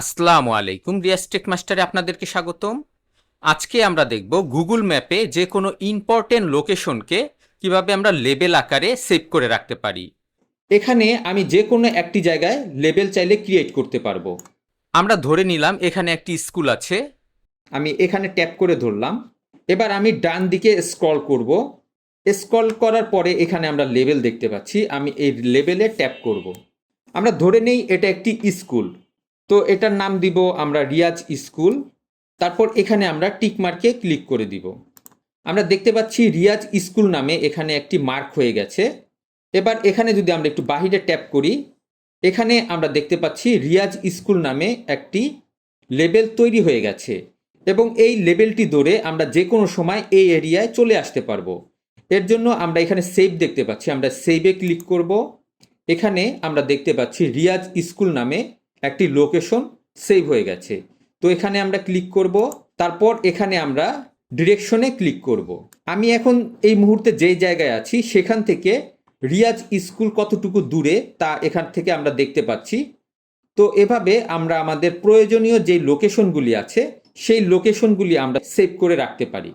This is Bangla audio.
আসসালামু আলাইকুম রিয়াজ টেক মাস্টারে আপনাদেরকে স্বাগতম। আজকে আমরা দেখব গুগল ম্যাপে যে কোনো ইম্পর্টেন্ট লোকেশনকে কীভাবে আমরা লেবেল আকারে সেভ করে রাখতে পারি। এখানে আমি যে কোনো একটি জায়গায় লেবেল চাইলে ক্রিয়েট করতে পারব। আমরা ধরে নিলাম এখানে একটি স্কুল আছে। আমি এখানে ট্যাপ করে ধরলাম। এবার আমি ডান দিকে স্ক্রল করব। স্ক্রল করার পরে এখানে আমরা লেবেল দেখতে পাচ্ছি। আমি এই লেবেলে ট্যাপ করব। আমরা ধরে নেই এটা একটি স্কুল। তো এটার নাম দিব আমরা রিয়াজ স্কুল। তারপর এখানে আমরা টিক মার্কে ক্লিক করে দিব। আমরা দেখতে পাচ্ছি রিয়াজ স্কুল নামে এখানে একটি মার্ক হয়ে গেছে। এবার এখানে যদি আমরা একটু বাহিরে ট্যাপ করি, এখানে আমরা দেখতে পাচ্ছি রিয়াজ স্কুল নামে একটি লেবেল তৈরি হয়ে গেছে এবং এই লেবেলটি ধরে আমরা যে কোনো সময় এই এরিয়ায় চলে আসতে পারব। এর জন্য আমরা এখানে সেভ দেখতে পাচ্ছি। আমরা সেভে ক্লিক করব। এখানে আমরা দেখতে পাচ্ছি রিয়াজ স্কুল নামে একটি লোকেশন সেভ হয়ে গেছে। তো এখানে আমরা ক্লিক করব, তারপর এখানে আমরা ডিরেকশনে ক্লিক করব। আমি এখন এই মুহূর্তে যেই জায়গায় আছি, সেখান থেকে রিয়াজ স্কুল কতটুকু দূরে, তা এখান থেকে আমরা দেখতে পাচ্ছি। তো এভাবে আমরা আমাদের প্রয়োজনীয় যে লোকেশনগুলি আছে, সেই লোকেশনগুলি আমরা সেভ করে রাখতে পারি।